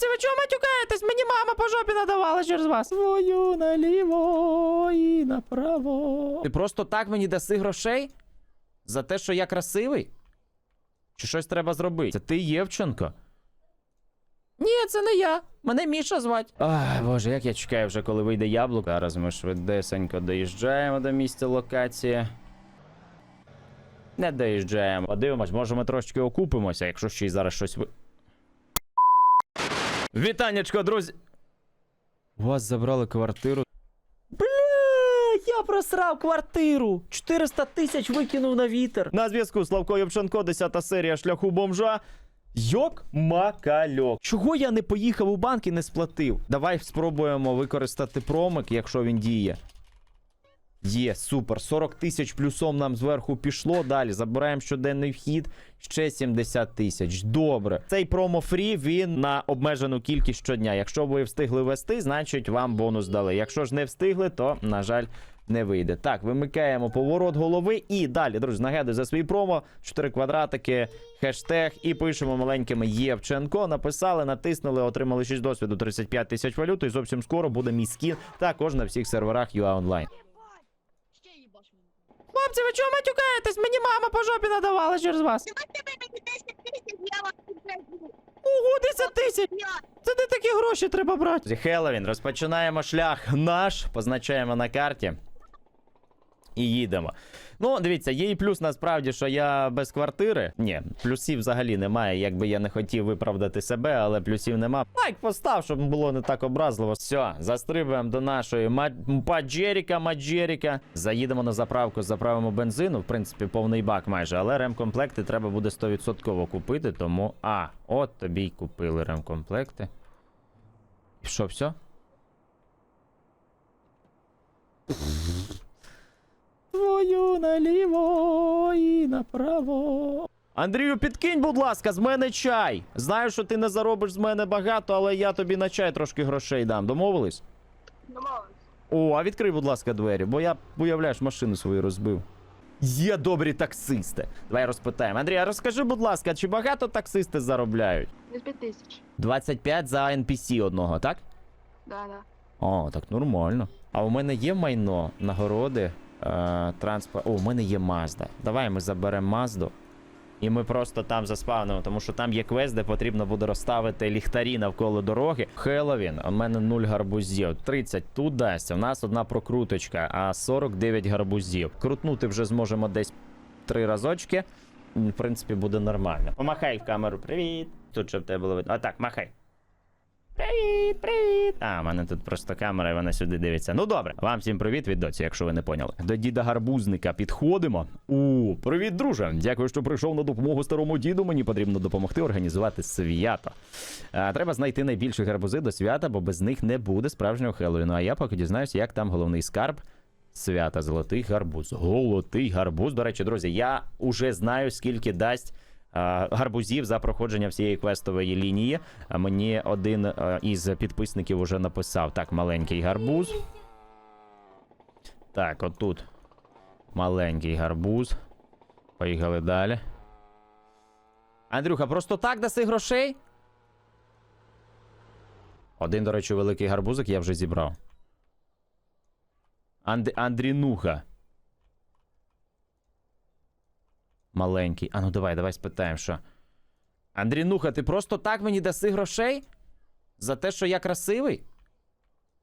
Хлопці, ви чого матюкаєтесь? Мені мама по жопі надавала через вас. Свою наліво і направо. Ти просто так мені даси грошей? За те, що я красивий? Чи щось треба зробити? Це ти Євченко? Ні, це не я. Мене Міша звать. Ай, боже, як я чекаю вже, коли вийде яблуко. Зараз ми швидесенько доїжджаємо до місця локації. Не доїжджаємо. Подивимось, може ми трошки окупимося, якщо ще й зараз щось ви. Вітаннячко, друзі! У вас забрали квартиру. Бля, я просрав квартиру. 400 тисяч викинув на вітер. На зв'язку Славко Євченко, 10 серія шляху бомжа. Йок макальок. Чого я не поїхав у банк і не сплатив? Давай спробуємо використати промик, якщо він діє. Є, супер. 40 тисяч плюсом нам зверху пішло. Далі забираємо щоденний вхід. Ще 70 тисяч. Добре. Цей промо фрі він на обмежену кількість щодня. Якщо ви встигли вести, значить вам бонус дали. Якщо ж не встигли, то на жаль. Не вийде. Так, вимикаємо поворот голови і далі, друзі, нагадую за свій промо. 4 квадратики, хештег і пишемо маленькими Євченко. Написали, натиснули, отримали 6 досвіду, 35 тисяч валют. І зовсім скоро буде мій скін також на всіх серверах UA Online. Хлопці, ви чого матюкаєтесь? Мені мама по жопі надавала через вас. Давайте ви мені 10 тисяч, я вас підтримую. Ого, 10 тисяч! Це де такі гроші треба брати? Хеллоуін, розпочинаємо шлях наш, позначаємо на карті. І їдемо. Ну, дивіться, є і плюс насправді, що я без квартири. Ні, плюсів взагалі немає. Якби я не хотів виправдати себе, але плюсів нема. Лайк постав, щоб було не так образливо. Все, застрибуємо до нашої ма- Паджеріка, Маджеріка. Заїдемо на заправку, заправимо бензину. В принципі, повний бак майже, але ремкомплекти треба буде 100% купити. Тому. А, от тобі й купили ремкомплекти. І що, все? Твою наліво і направо. Андрію, підкинь, будь ласка, з мене чай. Знаю, що ти не заробиш з мене багато, але я тобі на чай трошки грошей дам. Домовились? домовився. О, а відкрий, будь ласка, двері, бо я, уявляєш, машину свою розбив. Є добрі таксисти. Давай розпитаємо. Андрій, а розкажи, будь ласка, чи багато таксисти заробляють? Десь 5 тисяч. 25 за NPC одного, так? Да, да. О, так нормально. А у мене є майно, нагороди, е, транспорт. О, у мене є Мазда. Давай ми заберемо Мазду. І ми просто там заспавнимо, тому що там є квест, де потрібно буде розставити ліхтарі навколо дороги. Хеллоуін, у мене 0 гарбузів. 30 тут дасть. У нас одна прокруточка, а 49 гарбузів. Крутнути вже зможемо десь три разочки. В принципі, буде нормально. Помахай в камеру. Привіт. Тут щоб тебе було видно. А так, махай. Привіт, привіт. А, в мене тут просто камера, і вона сюди дивиться. Ну добре, вам всім привіт від доці, якщо ви не поняли. До діда гарбузника підходимо. У, привіт, друже. Дякую, що прийшов на допомогу старому діду. Мені потрібно допомогти організувати свято. А, треба знайти найбільші гарбузи до свята, бо без них не буде справжнього Хеллоуіну. А я поки дізнаюся, як там головний скарб. Свята золотий гарбуз. Золотий гарбуз. До речі, друзі, я уже знаю, скільки дасть гарбузів за проходження всієї квестової лінії. Мені один із підписників уже написав: так, маленький гарбуз. Так, отут маленький гарбуз. Поїхали далі. Андрюха, просто так даси грошей? Один, до речі, великий гарбузик я вже зібрав. Анд... Андрінуха. Маленький. А ну давай, давай спитаємо, що. Андрінуха, ти просто так мені даси грошей? За те, що я красивий?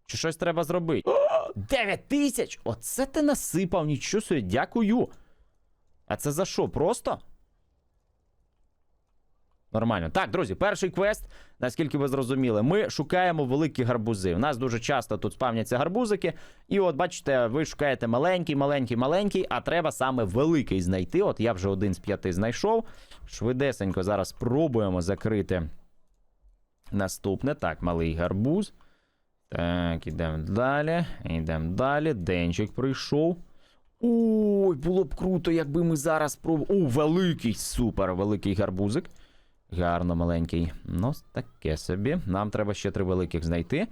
Чи щось треба зробити? 9 тисяч! Оце ти насипав, нічого собі, дякую. А це за що? Просто? Нормально. Так, друзі, перший квест, наскільки ви зрозуміли, ми шукаємо великі гарбузи. У нас дуже часто тут спавняться гарбузики. І от бачите, ви шукаєте маленький, маленький, маленький, а треба саме великий знайти. От я вже один з п'яти знайшов. Швидесенько зараз спробуємо закрити наступне. Так, малий гарбуз. Так, ідемо далі. Ідемо далі. Денчик прийшов. Ой, було б круто, якби ми зараз спробували. О, великий, супер, великий гарбузик. Гарно маленький. Ну, таке собі. Нам треба ще три великих знайти.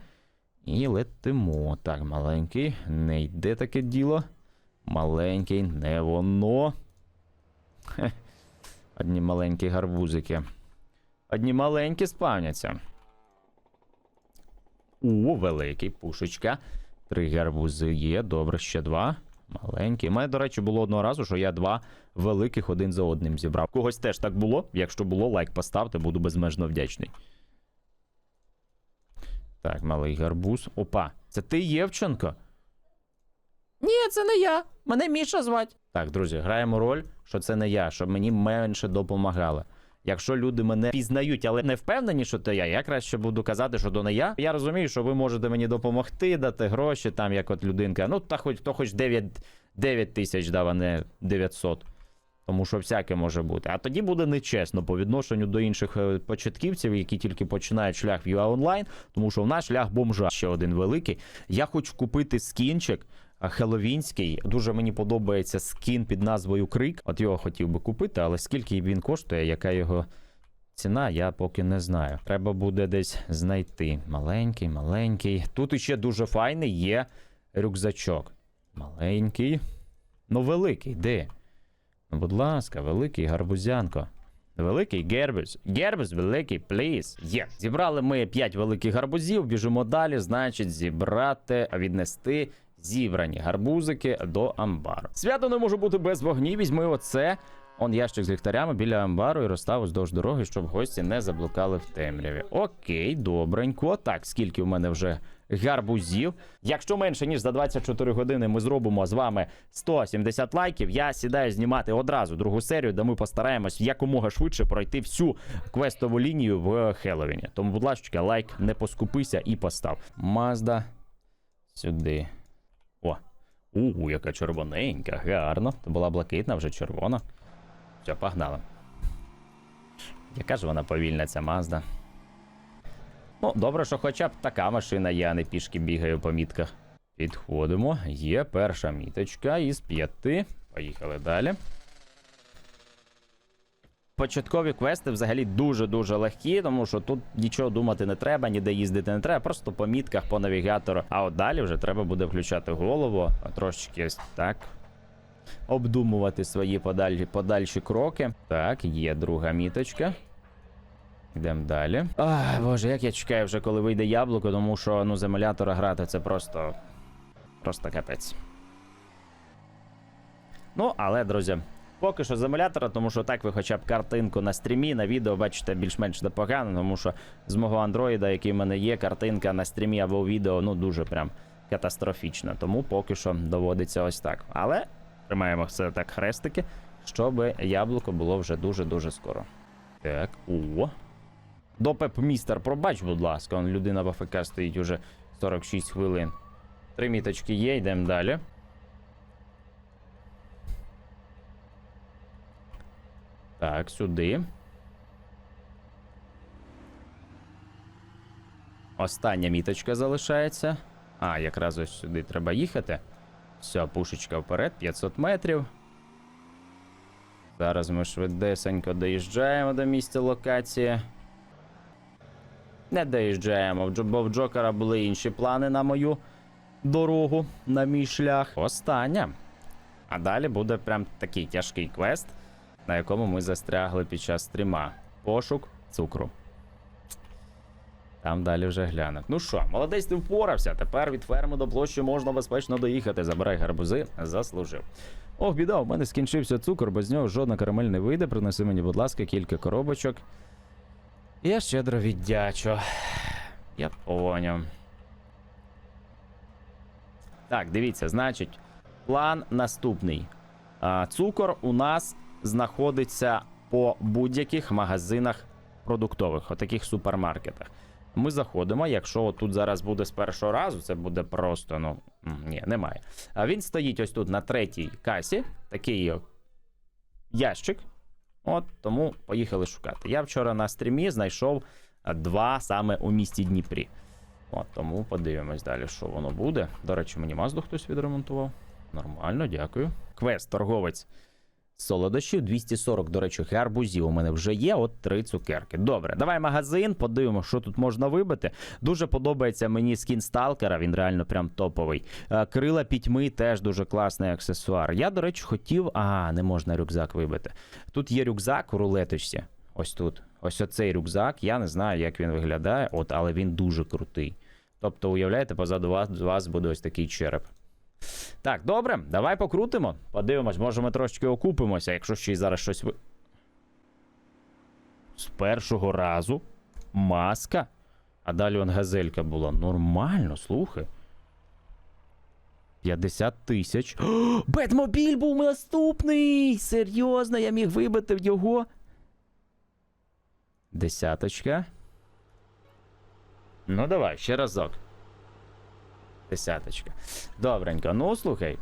І летимо. Так, маленький. Не йде таке діло. Маленький, не воно. Хе. Одні маленькі гарбузики. Одні маленькі спавняться. У, великий, пушечка. Три гарбузи є, добре, ще два. Маленькі. У мене, до речі, було одного разу, що я два великих один за одним зібрав. Когось теж так було. Якщо було, лайк поставте, буду безмежно вдячний. Так, малий гарбуз. Опа, це ти Євченко? Ні, це не я. Мене Міша звать. Так, друзі, граємо роль, що це не я, щоб мені менше допомагали. Якщо люди мене пізнають, але не впевнені, що це я, я краще буду казати, що то не я. Я розумію, що ви можете мені допомогти, дати гроші, там як от людинка. Ну, та хоч то хоч 9, 9 тисяч дав, а не 900. Тому що всяке може бути. А тоді буде нечесно по відношенню до інших е, початківців, які тільки починають шлях в UA Online, тому що в нас шлях бомжа ще один великий. Я хочу купити скінчик хеловінський. Дуже мені подобається скін під назвою Крик. От його хотів би купити, але скільки він коштує, яка його ціна, я поки не знаю. Треба буде десь знайти. Маленький, маленький. Тут іще дуже файний є рюкзачок. Маленький. Ну, великий, де? Ну, будь ласка, великий гарбузянко. Великий гербус. Гербус великий, пліз. Є. Зібрали ми 5 великих гарбузів, біжимо далі, значить, зібрати, віднести зібрані гарбузики до амбару. Свято не може бути без вогнів. Візьми оце. Он ящик з ліхтарями біля амбару і розстав уздовж дороги, щоб гості не заблукали в темряві. Окей, добренько. Так, скільки в мене вже гарбузів. Якщо менше ніж за 24 години ми зробимо з вами 170 лайків, я сідаю знімати одразу другу серію, де ми постараємось якомога швидше пройти всю квестову лінію в Хеллоуіні. Тому, будь ласка, лайк, не поскупися і постав. Мазда сюди. О, у, яка червоненька, гарно. Це була блакитна, вже червона. Все, погнали. Яка ж вона повільна, ця Мазда. Ну, добре, що хоча б така машина я не пішки бігаю по мітках. Підходимо. Є перша міточка із п'яти. Поїхали далі. Початкові квести взагалі дуже-дуже легкі, тому що тут нічого думати не треба, ніде їздити не треба, просто по мітках, по навігатору. А от далі вже треба буде включати голову, трошечки ось так. Обдумувати свої подальші, подальші кроки. Так, є друга міточка. Йдемо далі. Ай, боже, як я чекаю вже, коли вийде яблуко, тому що ну, з емулятора грати це просто. Просто капець. Ну, але, друзі, поки що з емулятора, тому що так ви хоча б картинку на стрімі, на відео бачите більш-менш непогано, тому що з мого андроїда, який в мене є, картинка на стрімі або у відео, ну дуже прям катастрофічна. Тому поки що доводиться ось так. Але тримаємо все так хрестики, щоб яблуко було вже дуже-дуже скоро. Так, о. Допеп містер, пробач, будь ласка, людина в АФК стоїть уже 46 хвилин. Три міточки є, йдемо далі. Так, сюди. Остання міточка залишається. А, якраз ось сюди треба їхати. Все, пушечка вперед, 500 метрів. Зараз ми швидесенько доїжджаємо до місця локації. Не доїжджаємо, бо в Джокера були інші плани на мою дорогу, на мій шлях. Остання. А далі буде прям такий тяжкий квест, на якому ми застрягли під час стріма. Пошук цукру. Там далі вже глянуть. Ну що, молодець, ти впорався. Тепер від ферми до площі можна безпечно доїхати. Забирай гарбузи, заслужив. Ох, біда, у мене скінчився цукор, без нього жодна карамель не вийде. Принеси мені, будь ласка, кілька коробочок. Я щедро віддячу. Я поняв. Так, дивіться, значить, план наступний. А, цукор у нас знаходиться по будь-яких магазинах продуктових, отаких супермаркетах. Ми заходимо. Якщо тут зараз буде з першого разу, це буде просто, ну ні, немає. А він стоїть ось тут на третій касі, такий ящик. От тому поїхали шукати. Я вчора на стрімі знайшов два саме у місті Дніпрі. От тому подивимось далі, що воно буде. До речі, мені мазду хтось відремонтував. Нормально, дякую. Квест, торговець солодощів, 240, до речі, гарбузів у мене вже є. От три цукерки. Добре, давай магазин, подивимося, що тут можна вибити. Дуже подобається мені скін Сталкера, він реально прям топовий. Е, Крила пітьми теж дуже класний аксесуар. Я, до речі, хотів. А, не можна рюкзак вибити. Тут є рюкзак у рулеточці. Ось тут. Ось оцей рюкзак. Я не знаю, як він виглядає, от, але він дуже крутий. Тобто, уявляєте, позаду вас, вас буде ось такий череп. Так, добре, давай покрутимо. Подивимось, може ми трошечки окупимося, якщо ще й зараз щось. З першого разу маска. А далі он газелька була. Нормально, слухай. 50 тисяч. Бетмобіль був наступний! Серйозно, я міг вибити в його. Десяточка. Ну, давай, ще разок. Десяточка. Добренько. Ну, слухай.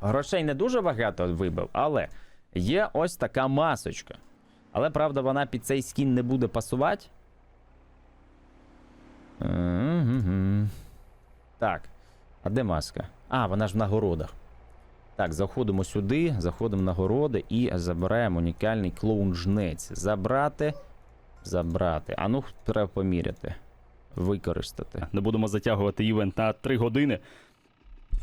Грошей не дуже багато вибив, але є ось така масочка. Але правда, вона під цей скін не буде пасувати. Так. А де маска? А, вона ж в нагородах. Так, заходимо сюди, заходимо в нагороди і забираємо унікальний клоун-жнець. Забрати. Забрати. А ну, треба поміряти. Використати. Не будемо затягувати івент на 3 години.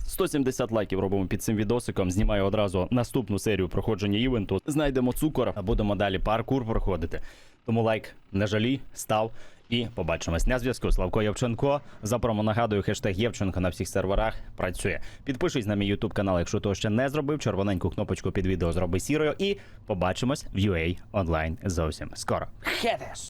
170 лайків робимо під цим відосиком. Знімаю одразу наступну серію проходження івенту. Знайдемо цукор, а будемо далі паркур проходити. Тому лайк не жалій, став і побачимось. На зв'язку Славко Євченко. За промо нагадую, хештег Євченко на всіх серверах працює. Підпишись на мій ютуб канал, якщо того ще не зробив. Червоненьку кнопочку під відео зроби сірою. І побачимось в UA онлайн зовсім скоро. Хедес!